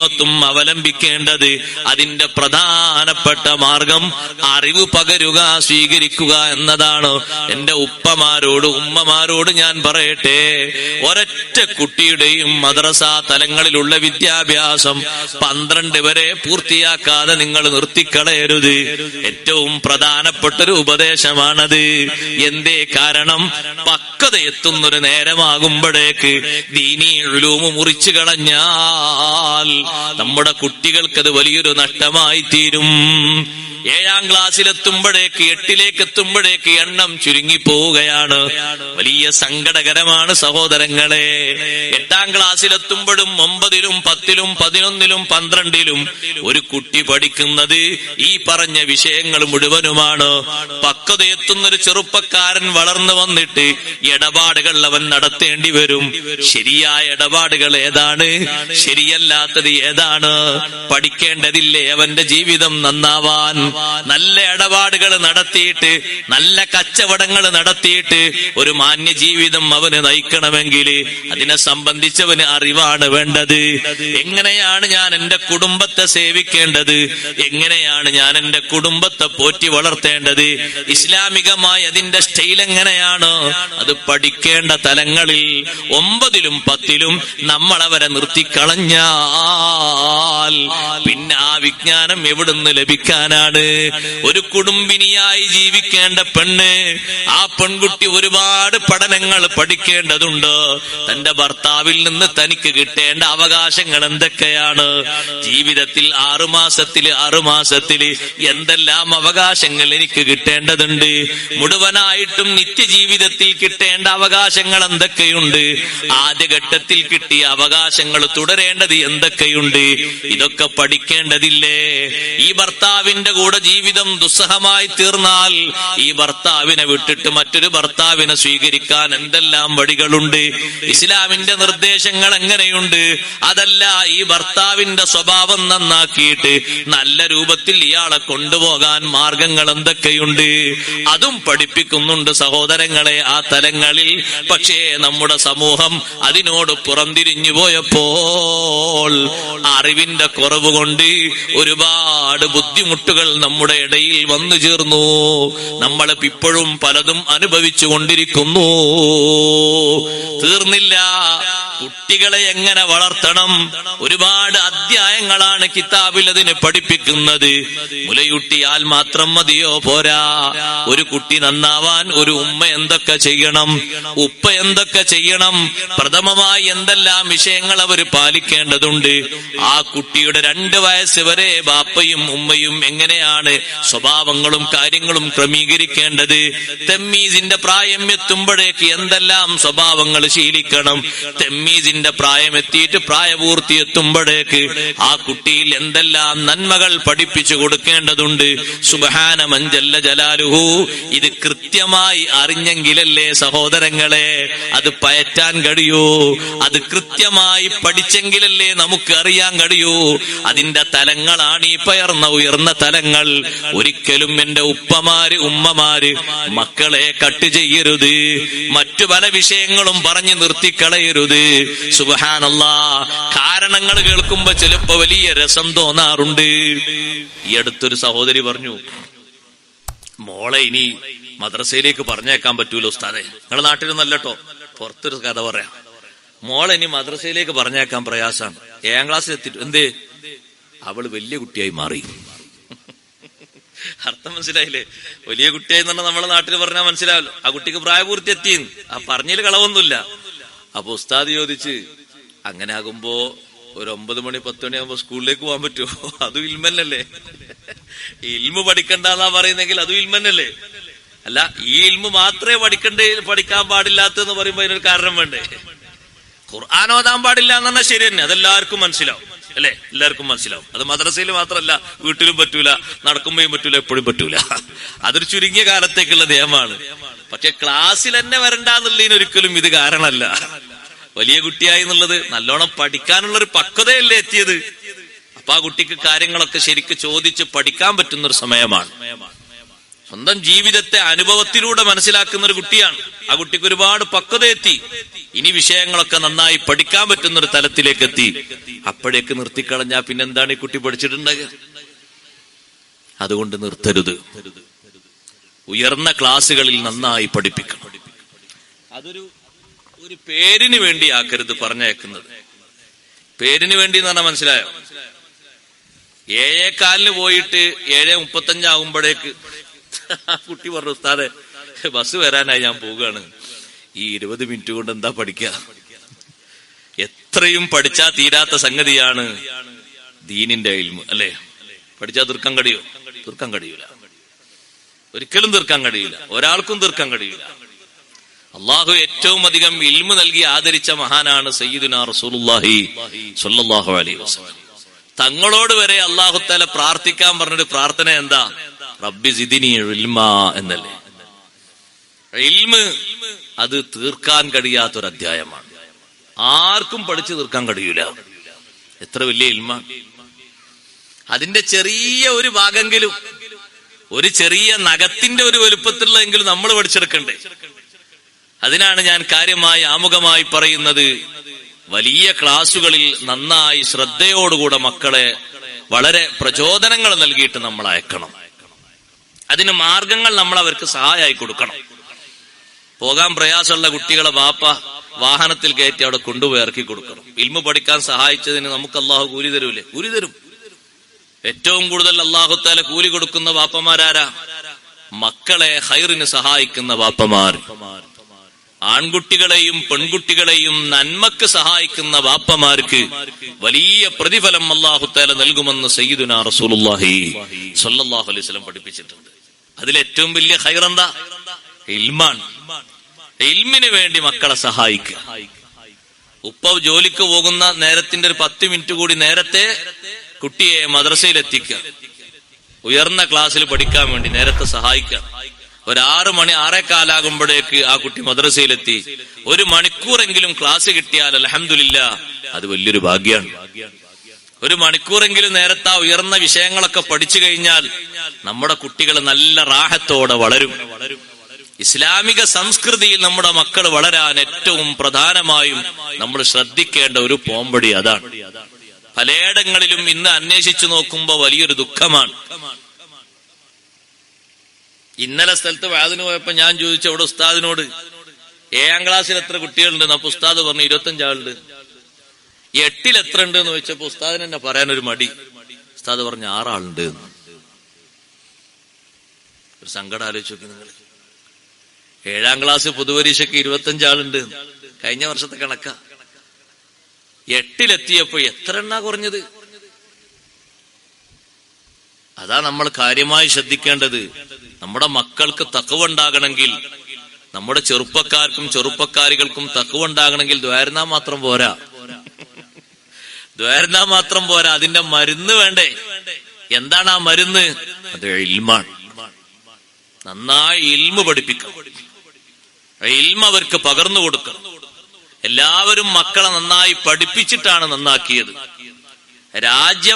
അവലംബിക്കേണ്ടത് അതിന്റെ പ്രധാനപ്പെട്ട മാർഗം അറിവ് പകരുക സ്വീകരിക്കുക എന്നതാണ്. എന്റെ ഉപ്പമാരോട് ഉമ്മമാരോട് ഞാൻ പറയട്ടെ ഒരൊറ്റ കുട്ടിയുടെയും മദ്രസ തലങ്ങളിലുള്ള വിദ്യാഭ്യാസം പന്ത്രണ്ട് വരെ പൂർത്തിയാക്കാതെ നിങ്ങൾ നിർത്തിക്കളയരുത്. ഏറ്റവും പ്രധാനപ്പെട്ട ഒരു ഉപദേശമാണത്. എന്തേ കാരണം? പക്വത എത്തുന്നൊരു നേരമാകുമ്പോഴേക്ക് ദീനീ മുറിച്ചു കളഞ്ഞാൽ നമ്മുടെ കുട്ടികൾക്കത് വലിയൊരു നഷ്ടമായി തീരും ഏഴാം ക്ലാസ്സിലെത്തുമ്പോഴേക്ക് എട്ടിലേക്ക് എത്തുമ്പോഴേക്ക് എണ്ണം ചുരുങ്ങി പോവുകയാണ് വലിയ സങ്കടകരമാണ് സഹോദരങ്ങളെ. എട്ടാം ക്ലാസ്സിലെത്തുമ്പോഴും ഒമ്പതിലും പത്തിലും പതിനൊന്നിലും പന്ത്രണ്ടിലും ഒരു കുട്ടി പഠിക്കുന്നത് ഈ പറഞ്ഞ വിഷയങ്ങൾ മുഴുവനുമാണ്. പക്വത എത്തുന്നൊരു ചെറുപ്പക്കാരൻ വളർന്നു വന്നിട്ട് ഇടപാടുകൾ അവൻ നടത്തേണ്ടി വരും. ശരിയായ ഇടപാടുകൾ ഏതാണ്? ശരിയല്ലാത്തത് ഏതാണ്? പഠിക്കേണ്ടതില്ലേ അവന്റെ ജീവിതം നന്നാവാൻ? നല്ല ഇടപാടുകൾ നടത്തിയിട്ട് നല്ല കച്ചവടങ്ങൾ നടത്തിയിട്ട് ഒരു മാന്യ ജീവിതം അവന് നയിക്കണമെങ്കിൽ അതിനെ സംബന്ധിച്ചവന് അറിവാണ് വേണ്ടത്. എങ്ങനെയാണ് ഞാൻ എന്റെ കുടുംബത്തെ സേവിക്കേണ്ടത്? എങ്ങനെയാണ് ഞാൻ എന്റെ കുടുംബത്തെ പോറ്റി വളർത്തേണ്ടത്? ഇസ്ലാമികമായി അതിന്റെ സ്റ്റൈൽ എങ്ങനെയാണോ? അത് പഠിക്കേണ്ട തലങ്ങളിൽ ഒമ്പതിലും പത്തിലും നമ്മൾ അവരെ നിർത്തിക്കളഞ്ഞാൽ പിന്നെ ആ വിജ്ഞാനം എവിടുന്ന് ലഭിക്കാനാണ്? ഒരു കുടുംബിനിയായി ജീവിക്കേണ്ട പെണ്ണ്. ആ പെൺകുട്ടി ഒരുപാട് പഠനങ്ങൾ പഠിക്കേണ്ടതുണ്ട്. തന്റെ ഭർത്താവിൽ നിന്ന് തനിക്ക് കിട്ടേണ്ട അവകാശങ്ങൾ എന്തൊക്കെയാണ്? ജീവിതത്തിൽ ആറുമാസത്തിൽ ആറുമാസത്തിൽ എന്തെല്ലാം അവകാശങ്ങൾ എനിക്ക് കിട്ടേണ്ടതുണ്ട്? മുഴുവനായിട്ടും നിത്യജീവിതത്തിൽ കിട്ടേണ്ട അവകാശങ്ങൾ എന്തൊക്കെയുണ്ട്? ആദ്യഘട്ടത്തിൽ കിട്ടിയ അവകാശങ്ങൾ തുടരേണ്ടത് എന്തൊക്കെയുണ്ട്? ഇതൊക്കെ പഠിക്കേണ്ടതില്ലേ? ഈ ഭർത്താവിന്റെ കൂടെ ജീവിതം ദുസ്സഹമായി തീർന്നാൽ ഈ ഭർത്താവിനെ വിട്ടിട്ട് മറ്റൊരു ഭർത്താവിനെ സ്വീകരിക്കാൻ എന്തെല്ലാം വഴികളുണ്ട്? ഇസ്ലാമിന്റെ നിർദ്ദേശങ്ങൾ എങ്ങനെയുണ്ട്? അതല്ല ഈ ഭർത്താവിന്റെ സ്വഭാവം നന്നാക്കിയിട്ട് നല്ല രൂപത്തിൽ ഇയാളെ കൊണ്ടുപോകാൻ മാർഗങ്ങൾ എന്തൊക്കെയുണ്ട്? അതും പഠിപ്പിക്കുന്നുണ്ട് സഹോദരങ്ങളെ ആ തലങ്ങളിൽ. പക്ഷേ നമ്മുടെ സമൂഹം അതിനോട് പുറംതിരിഞ്ഞു പോയപ്പോൾ അറിവിന്റെ കുറവ് കൊണ്ട് ഒരുപാട് ബുദ്ധിമുട്ടുകൾ നമ്മുടെ ഇടയിൽ വന്നു ചേർന്നു. നമ്മൾ ഇപ്പോഴും പലതും അനുഭവിച്ചു കൊണ്ടിരിക്കുന്നു. തീർന്നില്ല. കുട്ടികളെ എങ്ങനെ വളർത്തണം? ഒരുപാട് അധ്യായങ്ങളാണ് കിതാബിൽ അതിനെ പഠിപ്പിക്കുന്നത്. മുലയൂട്ടിയാൽ മാത്രം മതിയോ? പോരാ. ഒരു കുട്ടി നന്നാവാൻ ഒരു ഉമ്മ എന്തൊക്കെ ചെയ്യണം? ഉപ്പ എന്തൊക്കെ ചെയ്യണം? പ്രഥമമായി എന്തെല്ലാം വിഷയങ്ങൾ അവർ പാലിക്കേണ്ടതുണ്ട്? ആ കുട്ടിയുടെ രണ്ട് വയസ്സ് വരെ ബാപ്പയും ഉമ്മയും എങ്ങനെയാണ് സ്വഭാവങ്ങളും കാര്യങ്ങളും ക്രമീകരിക്കേണ്ടത്? തെമ്മീസിന്റെ പ്രായം എത്തുമ്പോഴേക്ക് എന്തെല്ലാം സ്വഭാവങ്ങൾ ശീലിക്കണം? തെമ്മീസിന്റെ പ്രായം എത്തിയിട്ട് പ്രായപൂർത്തി എത്തുമ്പോഴേക്ക് ആ കുട്ടിയിൽ എന്തെല്ലാം നന്മകൾ പഠിപ്പിച്ചു കൊടുക്കേണ്ടതുണ്ട്. സുബഹാന മഞ്ചല്ല ജലാലുഹു. ഇത് കൃത്യമായി അറിഞ്ഞെങ്കിലല്ലേ സഹോദരങ്ങളെ അത് പയറ്റാൻ കഴിയൂ. അത് കൃത്യമായി പഠിച്ചെങ്കിലല്ലേ നമുക്ക് അറിയാൻ കഴിയൂ. അതിന്റെ തലങ്ങളാണ് ഈ പയർന്ന ഉയർന്ന തലങ്ങൾ. ഒരിക്കലും എന്റെ ഉപ്പമാര് ഉമ്മമാര് മക്കളെ കട്ട് ചെയ്യരുത്. മറ്റു പല വിഷയങ്ങളും പറഞ്ഞു നിർത്തിക്കളയരുത്. സുബഹാനല്ല. കാരണങ്ങൾ കേൾക്കുമ്പോ ചിലപ്പോ വലിയ രസം തോന്നാറുണ്ട്. ഈ അടുത്തൊരു സഹോദരി പറഞ്ഞു മോളെ ഇനി മദ്രസയിലേക്ക് പറഞ്ഞേക്കാൻ പറ്റൂലോ ഉസ്താദെ. നിങ്ങളെ നാട്ടിലൊന്നല്ല പുറത്തൊരു കഥ പറയാം. മോളെ ഇനി മദ്രസയിലേക്ക് പറഞ്ഞേക്കാൻ പ്രയാസാണ് ഏഴാം ക്ലാസ്സിൽ എത്തിട്ടു എന്തേ? അവൾ വലിയ കുട്ടിയായി മാറി. അർത്ഥം മനസ്സിലായില്ലേ? വലിയ കുട്ടിയായി പറഞ്ഞാൽ നമ്മളെ നാട്ടിൽ പറഞ്ഞാൽ മനസ്സിലാവല്ലോ. ആ കുട്ടിക്ക് പ്രായപൂർത്തി എത്തിയെന്ന്. ആ പറഞ്ഞതിൽ കളവൊന്നുമില്ല. അപ്പൊ ഉസ്താദ് ചോദിച്ച് അങ്ങനെ ആകുമ്പോ ഒരു ഒമ്പത് മണി പത്ത് മണി ആകുമ്പോ സ്കൂളിലേക്ക് പോകാൻ പറ്റുമോ? അതും ഇൽമന്നല്ലേ ഇൽമ പഠിക്കണ്ടെന്നാ പറയുന്നെങ്കിൽ അതും ഇൽമന്നല്ലേ അല്ല ഈ ഇൽമ മാത്രമേ പഠിക്കണ്ടേ പഠിക്കാൻ പാടില്ലാത്തെന്ന് പറയുമ്പോ അതിനൊരു കാരണം വേണ്ടേ? ഖുർആൻ ഓതാൻ പാടില്ല എന്ന് പറഞ്ഞാൽ ശരി തന്നെ അതെല്ലാവർക്കും മനസ്സിലാവും അല്ലെ? എല്ലാവർക്കും മനസ്സിലാവും. അത് മദ്രസയിൽ മാത്രമല്ല വീട്ടിലും പറ്റൂല നടക്കുമ്പോഴും പറ്റൂല എപ്പോഴും പറ്റൂല. അതൊരു ചുരുങ്ങിയ കാലത്തേക്കുള്ള നിയമമാണ്. പക്ഷെ ക്ലാസ്സിൽ തന്നെ വരണ്ടെന്നുള്ളതിന് ഒരിക്കലും ഇത് കാരണമല്ല. വലിയ കുട്ടിയായി എന്നുള്ളത് നല്ലോണം പഠിക്കാനുള്ള ഒരു പക്വതയല്ലേ എത്തിയത്? അപ്പൊ ആ കുട്ടിക്ക് കാര്യങ്ങളൊക്കെ ശരിക്ക് ചോദിച്ച് പഠിക്കാൻ പറ്റുന്ന ഒരു സമയമാണ്. സ്വന്തം ജീവിതത്തെ അനുഭവത്തിലൂടെ മനസ്സിലാക്കുന്ന ഒരു കുട്ടിയാണ്. ആ കുട്ടിക്ക് ഒരുപാട് പക്വത എത്തി ഇനി വിഷയങ്ങളൊക്കെ നന്നായി പഠിക്കാൻ പറ്റുന്ന ഒരു തലത്തിലേക്ക് എത്തി അപ്പോഴേക്ക് നിർത്തിക്കളഞ്ഞാ പിന്നെന്താണ് ഈ കുട്ടി പഠിച്ചിട്ടുണ്ടാകുക അതുകൊണ്ട് നിർത്തരുത്. ഉയർന്ന ക്ലാസ്സുകളിൽ നന്നായി പഠിപ്പിക്കണം. അതൊരു ഒരു പേരിന് വേണ്ടി ആക്കരുത് പറഞ്ഞയക്കുന്നത് പേരിന് വേണ്ടി എന്ന് പറഞ്ഞാൽ മനസ്സിലായോ? ഏഴേക്കാലിന് പോയിട്ട് ഏഴ് മുപ്പത്തഞ്ചാകുമ്പോഴേക്ക് കുട്ടി പറഞ്ഞു ഉസ്താദെ ബസ് വരാനായി ഞാൻ പോവുകയാണ്. ഈ ഇരുപത് മിനിറ്റ് കൊണ്ട് എന്താ പഠിക്കുക എത്രയും പഠിച്ചാ തീരാത്ത സംഗതിയാണ് ദീനിന്റെ ഇൽമ് അല്ലേ? പഠിച്ചാ തീർക്കാൻ കഴിയോ? തീർക്കാൻ കഴിയൂല. ഒരിക്കലും തീർക്കാൻ കഴിയില്ല ഒരാൾക്കും തീർക്കാൻ കഴിയില്ല അള്ളാഹു ഏറ്റവും അധികം ഇൽമു നൽകി ആദരിച്ച മഹാനാണ് അലൈഹി തങ്ങളോട് വരെ അള്ളാഹു തല പ്രാർത്ഥിക്കാൻ പറഞ്ഞൊരു പ്രാർത്ഥന എന്താ? റബ്ബി സിദിനി ഇൽമ എന്നല്ലേ. അത് തീർക്കാൻ കഴിയാത്തൊരു അധ്യായമാണ്. ആർക്കും പഠിച്ചു തീർക്കാൻ കഴിയൂല. എത്ര വലിയ ഇൽമ. അതിന്റെ ചെറിയ ഒരു ഭാഗമെങ്കിലും ഒരു ചെറിയ നഗത്തിന്റെ ഒരു വലുപ്പത്തിലുള്ളതെങ്കിലും നമ്മൾ പഠിച്ചെടുക്കണ്ടേ? അതിനാണ് ഞാൻ കാര്യമായി ആമുഖമായി പറയുന്നത്. വലിയ ക്ലാസുകളിൽ നന്നായി ശ്രദ്ധയോടുകൂടെ മക്കളെ വളരെ പ്രചോദനങ്ങൾ നൽകിയിട്ട് നമ്മൾ അയക്കണം. അതിന് മാർഗങ്ങൾ നമ്മൾ അവർക്ക് സഹായമായി കൊടുക്കണം. പോകാൻ പ്രയാസമുള്ള കുട്ടികളെ വാപ്പ വാഹനത്തിൽ കയറ്റി അവിടെ കൊണ്ടുപോയി ഇറക്കി കൊടുക്കണം. ഇൽമു പഠിക്കാൻ സഹായിച്ചതിന് നമുക്ക് അള്ളാഹു കൂലി തരൂലേ? കൂലി തരും. ഏറ്റവും കൂടുതൽ അള്ളാഹുത്താല കൂലി കൊടുക്കുന്ന വാപ്പമാരാരാ? മക്കളെ ഹൈറിന് സഹായിക്കുന്ന വാപ്പമാർ. ആൺകുട്ടികളെയും പെൺകുട്ടികളെയും നന്മക്ക് സഹായിക്കുന്ന വാപ്പമാർക്ക് വലിയ പ്രതിഫലം അള്ളാഹുത്താല നൽകുമെന്ന് സയ്യിദുന അലൈഹി പഠിപ്പിച്ചിട്ടുണ്ട്. അതിലേറ്റവും വലിയ ഹൈറന്താ ഇൽമാൻ ഇൽമിന് വേണ്ടി മക്കളെ സഹായിക്കുക. ഉപ്പ ജോലിക്ക് പോകുന്ന നേരത്തിന്റെ ഒരു പത്ത് മിനിറ്റ് കൂടി നേരത്തെ കുട്ടിയെ മദ്രസയിൽ എത്തിക്കുക ഉയർന്ന ക്ലാസ്സിൽ പഠിക്കാൻ വേണ്ടി നേരത്തെ സഹായിക്കുക. ഒരു ആറു മണി ആറേക്കാലാകുമ്പോഴേക്ക് ആ കുട്ടി മദ്രസയിലെത്തി. ഒരു മണിക്കൂറെങ്കിലും ക്ലാസ് കിട്ടിയാൽ അലഹമില്ല അത് വലിയൊരു ഭാഗ്യാണ്. ഒരു മണിക്കൂറെങ്കിലും നേരത്തെ ആ ഉയർന്ന വിഷയങ്ങളൊക്കെ പഠിച്ചു കഴിഞ്ഞാൽ നമ്മുടെ കുട്ടികൾ നല്ല റാഹത്തോടെ വളരും. ഇസ്ലാമിക സംസ്കൃതിയിൽ നമ്മുടെ മക്കൾ വളരാൻ ഏറ്റവും പ്രധാനമായും നമ്മൾ ശ്രദ്ധിക്കേണ്ട ഒരു പോംപടി അതാണ്. പലയിടങ്ങളിലും ഇന്ന് അന്വേഷിച്ചു നോക്കുമ്പോൾ വലിയൊരു ദുഃഖമാണ്. ഇന്നലെ സ്ഥലത്ത് വാതിന് പോയപ്പോ ഞാൻ ചോദിച്ചു അവിടെ ഉസ്താദിനോട്? ഏഴാം ക്ലാസ്സിൽ എത്ര കുട്ടികളുണ്ട്? അപ്പൊ ഉസ്താദ് പറഞ്ഞു ഇരുപത്തഞ്ചാളുണ്ട്. എട്ടിൽ എത്ര ഉണ്ട് എന്ന് ചോദിച്ചപ്പോ ഉസ്താദിന് എന്നെ ഒരു മടി. ഉസ്താദ് പറഞ്ഞു ആറാളുണ്ട്. ഒരു സങ്കടം ആലോചിച്ച് നിങ്ങൾ ഏഴാം ക്ലാസ് പൊതുപരീക്ഷയ്ക്ക് ഇരുപത്തഞ്ചാളുണ്ട്. കഴിഞ്ഞ വർഷത്തെ കണക്കാ. എട്ടിലെത്തിയപ്പോ എത്ര എണ്ണ കുറഞ്ഞത്? അതാ നമ്മൾ കാര്യമായി ശ്രദ്ധിക്കേണ്ടത്. നമ്മുടെ മക്കൾക്ക് തക്കവുണ്ടാകണമെങ്കിൽ നമ്മുടെ ചെറുപ്പക്കാർക്കും ചെറുപ്പക്കാരികൾക്കും തക്കവുണ്ടാകണമെങ്കിൽ ദ്വാരനാ മാത്രം പോരാ. ദ്വാരനാ മാത്രം പോരാ. അതിന്റെ മരുന്ന് വേണ്ടേ? എന്താണ് ആ മരുന്ന്? അത് ഇൽമാണ്. നന്നായി ഇൽമ പഠിപ്പിക്കണം. ഇൽമ അവർക്ക് പകർന്നു കൊടുക്കണം. എല്ലാവരും മക്കളെ നന്നായി പഠിപ്പിച്ചിട്ടാണ് നന്നാക്കിയത്. രാജ്യം